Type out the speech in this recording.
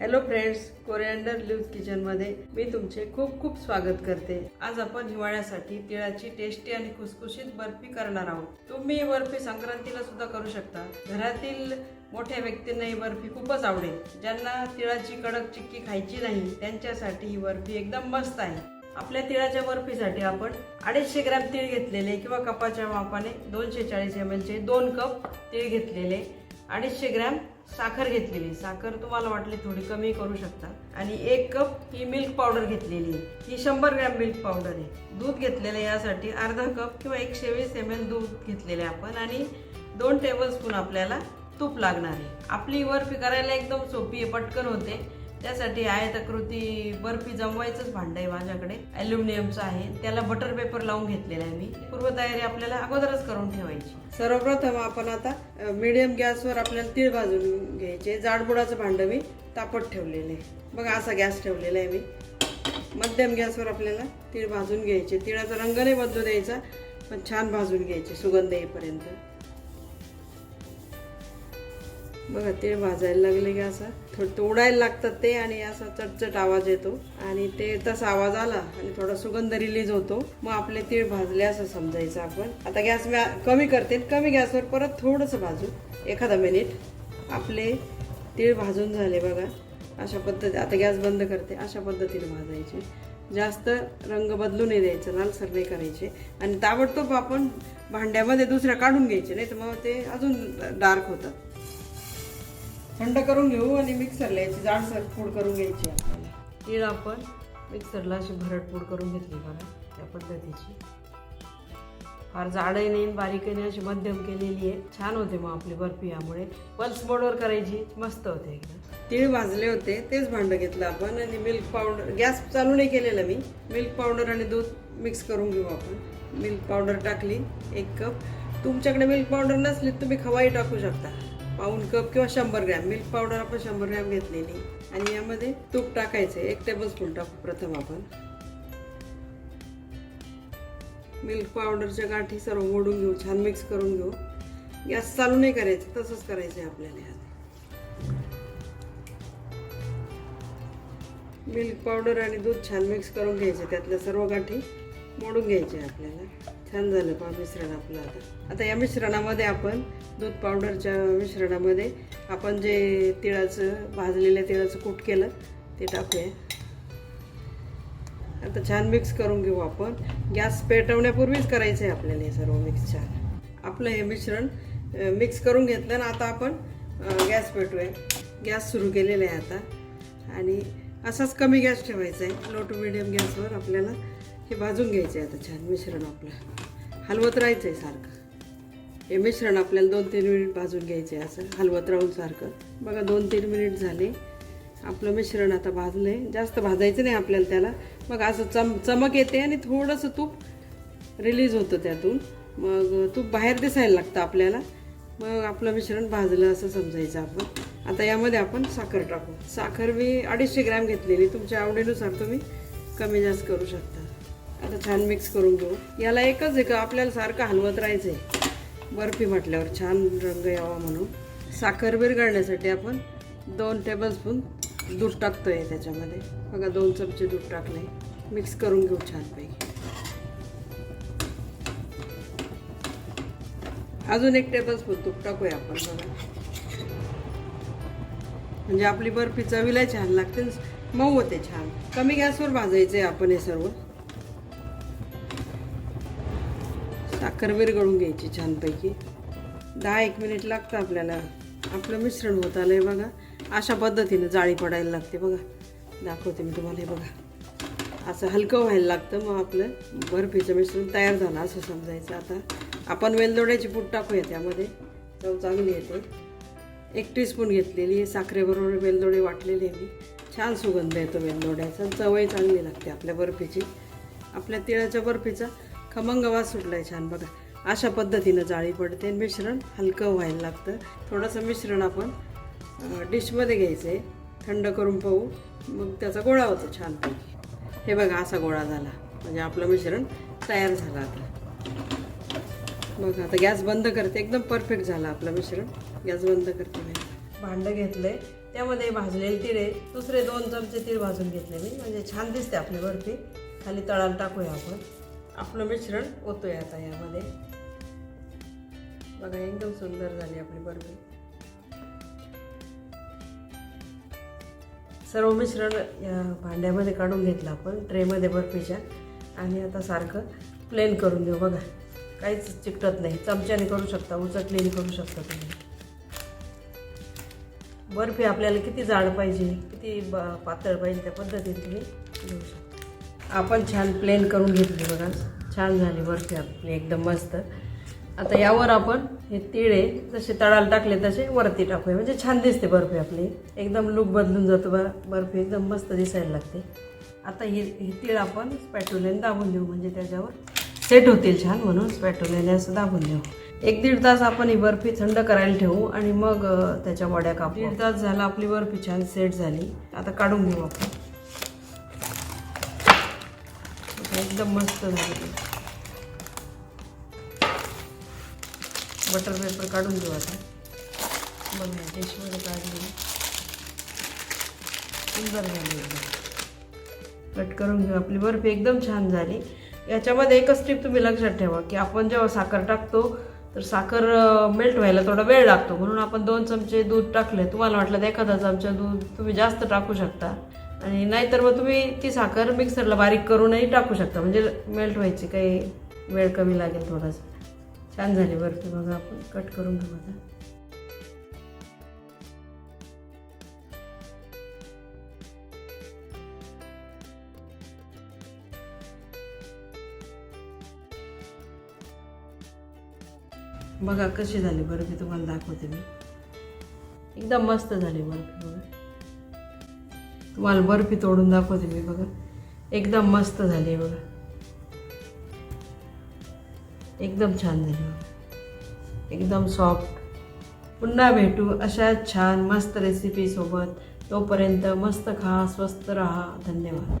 Hello friends coriander leave किचनमध्ये मी तुमचे खूप खूप स्वागत करते. आज आपण हिवाळ्यासाठी तिळाची टेस्टी आणि खुसखुशीत बर्फी करणार आहोत. तुम्ही बर्फी संक्रांतीला सुद्धा करू शकता. घरातील मोठ्या व्यक्तींना ही बर्फी खूपच आवडेल. ज्यांना तिळाची कडक चिक्की खायची नाही त्यांच्यासाठी ही बर्फी एकदम मस्त आहे. आपल्या तिळाच्या बर्फीसाठी आपण अडीचशे ग्रॅम तीळ घेतलेले किंवा कपाच्या मापाने दोनशे चाळीस एम एलचे दोन कप तीळ घेतलेले. अडीचशे ग्रॅम साखर घेतलेली. साखर तुम्हाला वाटली थोडी कमी करू शकता. आणि एक कप ही मिल्क पावडर घेतलेली आहे. ही शंभर ग्रॅम मिल्क पावडर आहे. दूध घेतलेलं यासाठी अर्धा कप किंवा एकशे वीस एम एल दूध घेतलेले आपण. आणि दोन टेबल स्पून आपल्याला तूप लागणार आहे. आपली बर्फी करायला एकदम सोपी आहे पटकन होते. त्यासाठी आयताकृती बर्फी जमवायचंच भांडं आहे माझ्याकडे. अल्युमिनियमचं आहे. त्याला बटर पेपर लावून घेतलेला आहे मी. पूर्वतयारी आपल्याला अगोदरच करून ठेवायची. सर्वप्रथम आपण आता मिडियम गॅसवर आपल्याला तीळ भाजून घ्यायचे. जाडबुडाचं भांडं मी तापत ठेवलेलं आहे. बघा असा गॅस ठेवलेला आहे मी. मध्यम गॅसवर आपल्याला तीळ भाजून घ्यायचे. तिळाचा रंग नाही बदलू द्यायचा पण छान भाजून घ्यायचे सुगंध येईपर्यंत. बघा तीळ भाजायला लागले की असं थोडं उडायला लागतात ते आणि असा चटचट आवाज येतो. आणि ते तसा आवाज आला आणि थोडा सुगंध रिलीज होतो. मग आपले तीळ भाजले असं समजायचं आपण. आता गॅस मी कमी करते. कमी गॅसवर परत थोडंसं भाजू. एखादा मिनिट आपले तीळ भाजून झाले बघा. अशा पद्धती आता गॅस बंद करते. अशा पद्धतीने भाजायचे. जास्त रंग बदलू नाही द्यायचं. लालसर नाही करायचे. आणि ताबडतोब आपण भांड्यामध्ये दुसऱ्या काढून घ्यायचे. नाही तर मग ते अजून डार्क होतात थंड करून घेऊ आणि मिक्सरला याची जाडसर पूड करून घ्यायची आपल्याला. तीळ आपण मिक्सरला अशी भरट पूड करून घेतली बघा त्या पद्धतीची. फार जाडही नाही बारीकही नाही अशी मध्यम केलेली आहे. छान होते मग आपली बर्फी यामुळे. पल्स मोडवर करायची मस्त होते एकदम तीळ भाजले होते तेच भांडं घेतलं आपण आणि मिल्क पावडर गॅस चालू नाही केलेला मी. मिल्क पावडर आणि दूध मिक्स करून घेऊ आपण. मिल्क पावडर टाकली एक कप तुमच्याकडे मिल्क पावडर नसली तुम्ही खवाई टाकू शकता. पाऊन कप किंवा शंभर ग्रॅम. मिल्क पावडर आपण शंभर ग्रॅम घेतलेली. आणि यामध्ये तूप टाकायचं एक टेबल स्पून टाकू प्रथम आपण. मिल्क पावडरच्या गाठी सर्व मोडून घेऊ. छान मिक्स करून घेऊ. गॅस चालू नाही करायचं. तसंच करायचं आहे आपल्याला मिल्क पावडर आणि दूध छान मिक्स करून घ्यायचे त्यातल्या सर्व गाठी मोडून घ्यायचे आपल्याला. छान झालं पहा मिश्रण आपलं आता. आता या मिश्रणामध्ये आपण दूध पावडरच्या मिश्रणामध्ये आपण जे तिळाचं भाजलेल्या तिळाचं कूट केलं ते टाकूया. आता छान मिक्स करून घेऊ आपण. गॅस पेटवण्यापूर्वीच करायचं आहे आपल्याला हे सर्व मिक्स छान. आपलं हे मिश्रण मिक्स करून घेतलं ना आता आपण गॅस पेटूया गॅस सुरू केलेला आहे आता. आणि असाच कमी गॅस ठेवायचा आहे. लो टू मिडियम गॅसवर आपल्याला हे भाजून घ्यायचं आहे आता छान मिश्रण आपलं. हलवत राहायचं आहे सारखं. हे मिश्रण आपल्याला दोन तीन मिनिट भाजून घ्यायचं आहे असं हलवत राहून सारखं. बघा दोन तीन मिनिट झाले. आपलं मिश्रण आता भाजलं आहे जास्त भाजायचं नाही आपल्याला त्याला. मग असं चम चमक येते आणि थोडंसं तूप रिलीज होतं त्यातून. मग तूप बाहेर दिसायला लागतं आपल्याला. मग आपलं मिश्रण भाजलं असं समजायचं आपण. आता यामध्ये आपण साखर टाकू. साखर मी अडीचशे ग्रॅम घेतलेली. तुमच्या आवडीनुसार तुम्ही कमी जास्त करू शकता. आता छान मिक्स करून घेऊ. याला एकच आहे का आपल्याला सारखं हलवत राहायचं आहे बर्फी म्हटल्यावर छान रंग यावा म्हणून. साखर विरघळण्यासाठी आपण दोन टेबलस्पून दूध टाकतो आहे त्याच्यामध्ये. बघा दोन चमचे दूध टाकले मिक्स करून घेऊ छानपैकी. अजून एक टेबलस्पून तूप टाकूया आपण बघा म्हणजे आपली बर्फी चवीला छान लागते मऊ होते छान. कमी गॅसवर भाजायचे आपण हे सर्व. करवीर गळून घ्यायची छानपैकी. दहा एक मिनिट लागतं आपल्याला. आपलं मिश्रण होत आलंय बघा. अशा पद्धतीनं जाळी पडायला लागते बघा. दाखवते मी तुम्हाला हे बघा. असं हलकं व्हायला लागतं मग आपलं बर्फीचं मिश्रण तयार झालं असं समजायचं आता. आपण वेलदोड्याची पूड टाकूया त्यामध्ये. चव चांगली येते. एक टीस्पून घेतलेली आहे साखरेबरोबर वेलदोडे वाटलेले आहे मी. छान सुगंध येतो वेलदोड्याचा. चवही चांगली लागते आपल्या बर्फीची. आपल्या तिळाच्या बर्फीचा. खमंग वास छान बघा. अशा पद्धतीनं जाळी पडते. आणि मिश्रण हलकं व्हायला लागतं. थोडंसं मिश्रण आपण डिशमध्ये घ्यायचं आहे थंड करून पाहू. मग त्याचा गोळा होतो छानपैकी. हे बघा असा गोळा झाला. म्हणजे आपलं मिश्रण तयार झालं आता. मग आता गॅस बंद करते. एकदम परफेक्ट झालं आपलं मिश्रण. गॅस बंद करते मी. भांडं घेतलंय. त्यामध्ये भाजलेले तिळे दुसरे दोन चमचे तीळ भाजून घेतले मी. म्हणजे छान दिसते आपली बर्फी खाली तळाला टाकूया आपण. आपलं मिश्रण ओतूया आता यामध्ये. बघा एकदम सुंदर झाली आपली बर्फी. सर्व मिश्रण या भांड्यामध्ये काढून घेतलं आपण ट्रेमध्ये बर्फीच्या. आणि आता सारखं प्लेन करून देऊ. बघा काहीच चिकटत नाही. चमच्याने करू शकता उचटलेली करू शकता तुम्ही. बर्फी आपल्याला किती जाड पाहिजे किती ब पातळ पाहिजे त्या पद्धतीने तुम्ही घेऊ शकता. आपण छान प्लेन करून घेतली बघा. छान झाली बर्फी आपली एकदम मस्त. आता यावर आपण हे तिळे जसे तळाला टाकले तसे वरती टाकूया. म्हणजे छान दिसते बर्फी आपली. एकदम लुक बदलून जातो बा बर्फी एकदम मस्त दिसायला लागते. आता ही हे तीळ आपण स्पॅटुलेने दाबून देऊ. म्हणजे त्याच्यावर सेट होतील छान म्हणून स्पॅटोलेने असं दाबून देऊ. एक दीड तास आपण ही बर्फी थंड करायला ठेवू आणि मग त्याच्या वड्या कापू. दीड तास झाला आपली बर्फी छान सेट झाली. आता काढून घेऊ आपण. एकदम मस्त झाली बटर पेपर काढून घेऊ आता. बघा डिशमध्ये काढली सुंदर झाली एकदम. कट करून घेऊ आपली बर्फी एकदम छान झाली. याच्यामध्ये एकच टिप तुम्ही लक्षात ठेवा की आपण जेव्हा साखर टाकतो तर साखर मेल्ट व्हायला थोडा वेळ लागतो. म्हणून आपण दोन चमचे दूध टाकले तुम्हाला वाटलं तर एखादा चमचा दूध तुम्ही जास्त टाकू शकता. आणि नाहीतर मग तुम्ही ती साखर मिक्सरला बारीक करूनही टाकू शकता. म्हणजे मेल्ट व्हायची काही वेळ कमी लागेल थोडासा. छान झाली बर्फी. बघा आपण कट करून घेऊ आता. बघा कशी झाली बर्फी तुम्हाला दाखवते मी. एकदम मस्त झाली बर्फी. बघा तुम्हाला बर्फी तोडून दाखवते मी बघा. एकदम मस्त झाली आहे बघा. एकदम छान झाली बघा. एकदम सॉफ्ट पुन्हा भेटू अशा छान मस्त रेसिपीसोबत तोपर्यंत मस्त खा स्वस्त रहा. धन्यवाद.